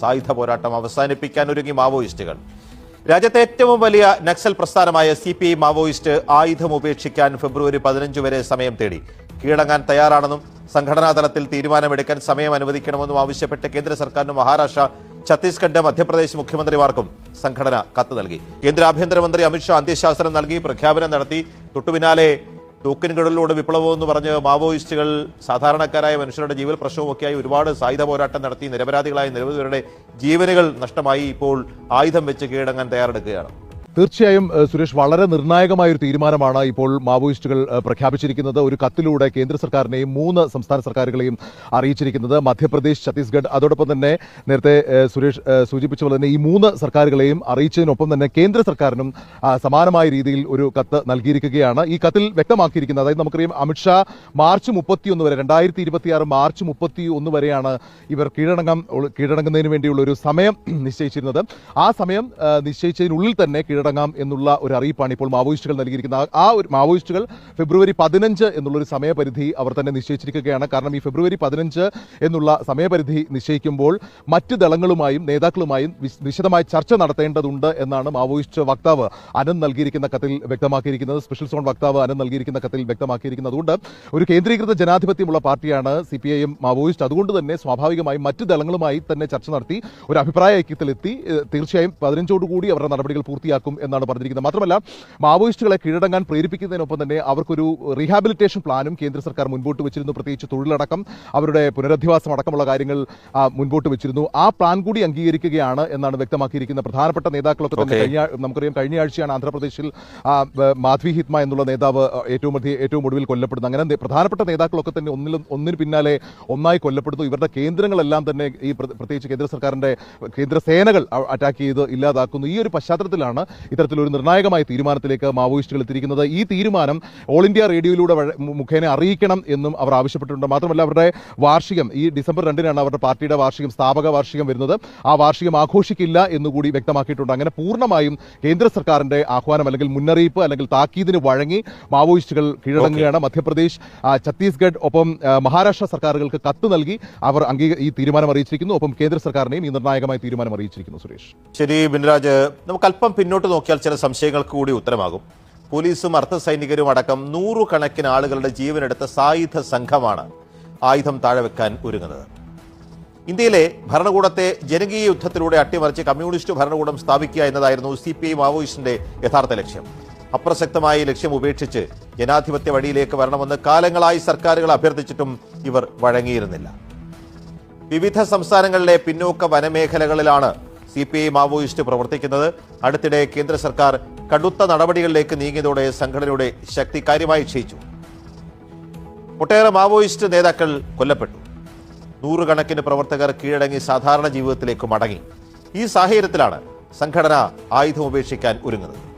സായുധ പോരാട്ടം അവസാനിപ്പിക്കാൻ ഒരുങ്ങി മാവോയിസ്റ്റുകൾ. രാജ്യത്തെ ഏറ്റവും വലിയ നക്സൽ പ്രസ്ഥാനമായ സി പി ഐ മാവോയിസ്റ്റ് ആയുധം ഉപേക്ഷിക്കാൻ ഫെബ്രുവരി പതിനഞ്ച് വരെ സമയം തേടി. കീഴടങ്ങാൻ തയ്യാറാണെന്നും സംഘടനാ തലത്തിൽ തീരുമാനമെടുക്കാൻ സമയം അനുവദിക്കണമെന്നും ആവശ്യപ്പെട്ട് കേന്ദ്ര സർക്കാരിനും മഹാരാഷ്ട്ര ഛത്തീസ്ഗഡ് മധ്യപ്രദേശ് മുഖ്യമന്ത്രിമാർക്കും സംഘടന കത്ത് നൽകി. കേന്ദ്ര ആഭ്യന്തരമന്ത്രി അമിത്ഷാ അന്ത്യശാസനം നൽകി പ്രഖ്യാപനം നടത്തി. തൊട്ടുപിന്നാലെ തൂക്കിൻകിടലിലൂടെ വിപ്ലവം എന്ന് പറഞ്ഞ് മാവോയിസ്റ്റുകൾ സാധാരണക്കാരായ മനുഷ്യരുടെ ജീവൽ പ്രശ്നവുമൊക്കെയായി ഒരുപാട് സായുധ പോരാട്ടം നടത്തി നിരപരാധികളായ നിരവധി പേരുടെ ജീവനുകൾ നഷ്ടമായി ഇപ്പോൾ ആയുധം വെച്ച് കീഴടങ്ങാൻ തയ്യാറെടുക്കുകയാണ്. തീർച്ചയായും സുരേഷ് വളരെ നിർണായകമായ ഒരു തീരുമാനമാണ് ഇപ്പോൾ മാവോയിസ്റ്റുകൾ പ്രഖ്യാപിച്ചിരിക്കുന്നത്. ഒരു കത്തിലൂടെ കേന്ദ്ര സർക്കാരിനെയും മൂന്ന് സംസ്ഥാന സർക്കാരുകളെയും അറിയിച്ചിരിക്കുന്നത് മധ്യപ്രദേശ് ഛത്തീസ്ഗഡ്. അതോടൊപ്പം തന്നെ നേരത്തെ സുരേഷ് സൂചിപ്പിച്ച പോലെ തന്നെ ഈ മൂന്ന് സർക്കാരുകളെയും അറിയിച്ചതിനൊപ്പം തന്നെ കേന്ദ്ര സർക്കാരിനും സമാനമായ രീതിയിൽ ഒരു കത്ത് നൽകിയിരിക്കുകയാണ്. ഈ കത്തിൽ വ്യക്തമാക്കിയിരിക്കുന്നത് അതായത് നമുക്കറിയാം അമിത്ഷാ മാർച്ച് മുപ്പത്തിയൊന്ന് വരെ രണ്ടായിരത്തി ഇരുപത്തിയാറ് മാർച്ച് മുപ്പത്തി ഒന്ന് വരെയാണ് ഇവർ കീഴടങ്ങാൻ കീഴടങ്ങുന്നതിന് വേണ്ടിയുള്ള ഒരു സമയം നിശ്ചയിച്ചിരുന്നത്. ആ സമയം നിശ്ചയിച്ചതിനുള്ളിൽ തന്നെ കീഴടങ്ങാം എന്നുള്ള ഒരു അറിയിപ്പാണ് ഇപ്പോൾ മാവോയിസ്റ്റുകൾ നൽകിയിരിക്കുന്നത്. ആ- ഒരു മാവോയിസ്റ്റുകൾ ഫെബ്രുവരി പതിനഞ്ച് എന്നുള്ളൊരു സമയപരിധി അവർ തന്നെ നിശ്ചയിച്ചിരിക്കുകയാണ്. കാരണം ഈ ഫെബ്രുവരി പതിനഞ്ച് എന്നുള്ള സമയപരിധി നിശ്ചയിക്കുമ്പോൾ മറ്റ് ദളങ്ങളുമായും നേതാക്കളുമായും വിശ- വിശദമായ ചർച്ച നടത്തേണ്ടതുണ്ട് എന്നാണ് മാവോയിസ്റ്റ് വക്താവ് അനന്ത് നൽകിയിരിക്കുന്ന കത്തിൽ വ്യക്തമാക്കിയിരിക്കുന്നത്. സ്പെഷ്യൽ സോൺ വക്താവ് അനന്ത് നൽകിയിരിക്കുന്ന കത്തിൽ വ്യക്തമാക്കിയിരിക്കുന്നത് അതുകൊണ്ട് ഒരു കേന്ദ്രീകൃത ജനാധിപത്യമുള്ള പാർട്ടിയാണ് സി പി ഐ മാവോയിസ്റ്റ്. അതുകൊണ്ട് തന്നെ സ്വാഭാവികമായും മറ്റ് ദളങ്ങളുമായി തന്നെ ചർച്ച നടത്തി ഒരു അഭിപ്രായ ഐക്യത്തിലെത്തി. തീർച്ചയായും പതിനഞ്ചോടുകൂടി അവരുടെ നടപടികൾ പൂർത്തിയാക്കും എന്നാണ് പറഞ്ഞിരിക്കുന്നത്. മാത്രമല്ല മാവോയിസ്റ്റുകളെ കീഴടങ്ങാൻ പ്രേരിപ്പിക്കുന്നതിനൊപ്പം തന്നെ അവർക്കൊരു റീഹാബിലിറ്റേഷൻ പ്ലാനും കേന്ദ്ര സർക്കാർ മുൻപോട്ട് വെച്ചിരുന്നു. പ്രത്യേകിച്ച് തൊഴിലടക്കം അവരുടെ പുനരധിവാസം അടക്കമുള്ള കാര്യങ്ങൾ മുൻപോട്ട് വെച്ചിരുന്നു. ആ പ്ലാൻ കൂടി അംഗീകരിക്കുകയാണ് എന്നാണ് വ്യക്തമാക്കിയിരിക്കുന്ന പ്രധാനപ്പെട്ട നേതാക്കളൊക്കെ തന്നെ. കഴിഞ്ഞ നമുക്കറിയാം കഴിഞ്ഞ ആഴ്ചയാണ് ആന്ധ്രാപ്രദേശിൽ മാധ്വി ഹിത്മ എന്നുള്ള നേതാവ് ഏറ്റവും അധികം ഏറ്റവും ഒടുവിൽ കൊല്ലപ്പെടുന്നത്. അങ്ങനെ പ്രധാനപ്പെട്ട നേതാക്കളൊക്കെ തന്നെ ഒന്നിലും ഒന്നിന് പിന്നാലെ ഒന്നായി കൊല്ലപ്പെടുന്നു. ഇവരുടെ കേന്ദ്രങ്ങളെല്ലാം തന്നെ ഈ പ്ര- പ്രത്യേകിച്ച് കേന്ദ്ര സർക്കാരിന്റെ കേന്ദ്ര സേനകൾ അറ്റാക്ക് ചെയ്ത് ഇല്ലാതാക്കുന്നു. ഈ ഒരു പശ്ചാത്തലത്തിലാണ് ഇത്തരത്തിലൊരു നിർണായകമായ തീരുമാനത്തിലേക്ക് മാവോയിസ്റ്റുകൾ എത്തിയിരിക്കുന്നത്. ഈ തീരുമാനം ഓൾ ഇന്ത്യ റേഡിയോയിലൂടെ മുഖേന അറിയിക്കണം എന്നും അവർ ആവശ്യപ്പെട്ടിട്ടുണ്ട്. മാത്രമല്ല അവരുടെ വാർഷികം ഈ ഡിസംബർ രണ്ടിനാണ് അവരുടെ പാർട്ടിയുടെ വാർഷികം സ്ഥാപക വാർഷികം വരുന്നത്. ആ വാർഷികം ആഘോഷിക്കില്ല എന്നുകൂടി വ്യക്തമാക്കിയിട്ടുണ്ട്. അങ്ങനെ പൂർണമായും കേന്ദ്ര സർക്കാരിന്റെ ആഹ്വാനം അല്ലെങ്കിൽ മുന്നറിയിപ്പ് അല്ലെങ്കിൽ താക്കീതിന് വഴങ്ങി മാവോയിസ്റ്റുകൾ കീഴടങ്ങുകയാണ്. മധ്യപ്രദേശ് ഛത്തീസ്ഗഡ് ഒപ്പം മഹാരാഷ്ട്ര സർക്കാരുകൾക്ക് കത്ത് നൽകി അവർ അംഗീ ഈ തീരുമാനം അറിയിച്ചിരിക്കുന്നു. ഒപ്പം കേന്ദ്ര സർക്കാരിനെയും ഈ നിർണായകമായ തീരുമാനം അറിയിച്ചിരിക്കുന്നു സുരേഷ്. ശരി ബിൻരാജ് നമുക്ക് അല്പം പിന്നോട്ട് നോക്കിയാൽ ചില സംശയങ്ങൾക്ക് കൂടി ഉത്തരമാകും. പോലീസും അർദ്ധസൈനികരും അടക്കം നൂറുകണക്കിന് ആളുകളുടെ ജീവനെടുത്ത സായുധ സംഘമാണ് ആയുധം താഴെ വെക്കാൻ ഒരുങ്ങുന്നത്. ഇന്ത്യയിലെ ഭരണകൂടത്തെ ജനകീയ യുദ്ധത്തിലൂടെ അട്ടിമറിച്ച് കമ്മ്യൂണിസ്റ്റ് ഭരണകൂടം സ്ഥാപിക്കുക എന്നതായിരുന്നു സി പി ഐ മാവോയിസ്റ്റിന്റെ യഥാർത്ഥ ലക്ഷ്യം. അപ്രസക്തമായ ലക്ഷ്യം ഉപേക്ഷിച്ച് ജനാധിപത്യ വഴിയിലേക്ക് വരണമെന്ന് കാലങ്ങളായി സർക്കാരുകൾ അഭ്യർത്ഥിച്ചിട്ടും ഇവർ വഴങ്ങിയിരുന്നില്ല. വിവിധ സംസ്ഥാനങ്ങളിലെ പിന്നോക്ക വനമേഖലകളിലാണ് സി പി ഐ മാവോയിസ്റ്റ് പ്രവർത്തിക്കുന്നത്. അടുത്തിടെ കേന്ദ്ര സർക്കാർ കടുത്ത നടപടികളിലേക്ക് നീങ്ങിയതോടെ സംഘടനയുടെ ശക്തി കാര്യമായി ക്ഷയിച്ചു. ഒട്ടേറെ മാവോയിസ്റ്റ് നേതാക്കൾ കൊല്ലപ്പെട്ടു. നൂറുകണക്കിന് പ്രവർത്തകർ കീഴടങ്ങി സാധാരണ ജീവിതത്തിലേക്ക് മടങ്ങി. ഈ സാഹചര്യത്തിലാണ് സംഘടന ആയുധം ഉപേക്ഷിക്കാൻ ഒരുങ്ങുന്നത്.